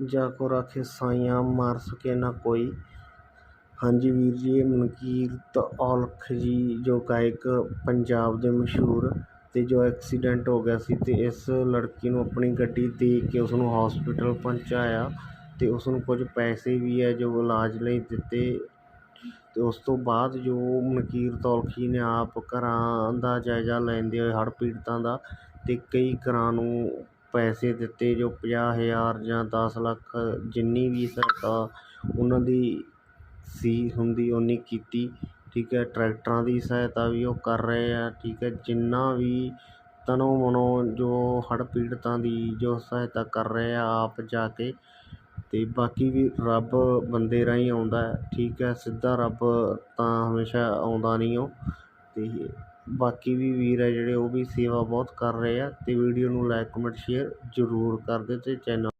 ਜਾ ਕੋ ਰਾਖੇ ਸਾਈਆਂ ਮਾਰ ਸਕੇ ਨਾ ਕੋਈ। ਹਾਂਜੀ ਵੀਰ ਜੀ ਮਨਕੀਰਤ ਔਲਖ ਜੀ, ਜੋ ਗਾਇਕ ਪੰਜਾਬ ਦੇ ਮਸ਼ਹੂਰ ਤੇ ਜੋ ਐਕਸੀਡੈਂਟ ਹੋ ਗਿਆ ਸੀ ਤੇ ਇਸ ਲੜਕੀ ਨੂੰ ਆਪਣੀ ਗੱਡੀ ਦੇ ਕੇ ਉਸ ਨੂੰ ਹਸਪੀਟਲ ਪਹੁੰਚਾਇਆ ਤੇ ਉਸ ਨੂੰ ਕੁਝ ਪੈਸੇ ਵੀ ਹੈ ਜੋ ਇਲਾਜ ਲਈ ਦਿੱਤੇ। ਤੇ ਉਸ ਤੋਂ ਬਾਅਦ ਜੋ ਮਨਕੀਰਤ ਔਲਖੀ ਨੇ ਆਪ ਘਰਾਂ ਦਾ ਜਾਇਜ਼ਾ ਲੈਂਦੇ ਹੋਏ ਹੜ੍ਹ ਪੀੜਤਾਂ ਦਾ ਤੇ ਕਈ ਘਰਾਂ ਨੂੰ ਪੈਸੇ ਦਿੱਤੇ ਜੋ ਪੰਜਾਹ ਹਜ਼ਾਰ ਜਾਂ ਦਸ ਲੱਖ ਜਿੰਨੀ ਵੀ ਸਹਾਇਤਾ ਉਹਨਾਂ ਦੀ ਸੀ ਹੁੰਦੀ ਓਨੀ ਕੀਤੀ। ਠੀਕ ਹੈ, ਟਰੈਕਟਰਾਂ ਦੀ ਸਹਾਇਤਾ ਵੀ ਉਹ ਕਰ ਰਹੇ ਆ। ਠੀਕ ਹੈ, ਜਿੰਨਾ ਵੀ ਤਨੋਂ ਮਨੋਂ ਜੋ ਹੜ੍ਹ ਪੀੜਤਾਂ ਦੀ ਜੋ ਸਹਾਇਤਾ ਕਰ ਰਹੇ ਆ ਆਪ ਜਾ ਕੇ। ਅਤੇ ਬਾਕੀ ਵੀ ਰੱਬ ਬੰਦੇ ਰਾਹੀਂ ਆਉਂਦਾ ਠੀਕ ਹੈ, ਸਿੱਧਾ ਰੱਬ ਤਾਂ ਹਮੇਸ਼ਾ ਆਉਂਦਾ ਨਹੀਂ ਉਹ। ਅਤੇ ਬਾਕੀ ਵੀ ਵੀਰ ਹੈ ਜਿਹੜੇ, ਉਹ ਵੀ ਸੇਵਾ ਬਹੁਤ ਕਰ ਰਹੇ ਆ ਅਤੇ ਵੀਡੀਓ ਨੂੰ ਲਾਈਕ ਕਮੈਂਟ ਸ਼ੇਅਰ ਜ਼ਰੂਰ ਕਰ ਦਿਓ ਤੇ ਚੈਨਲ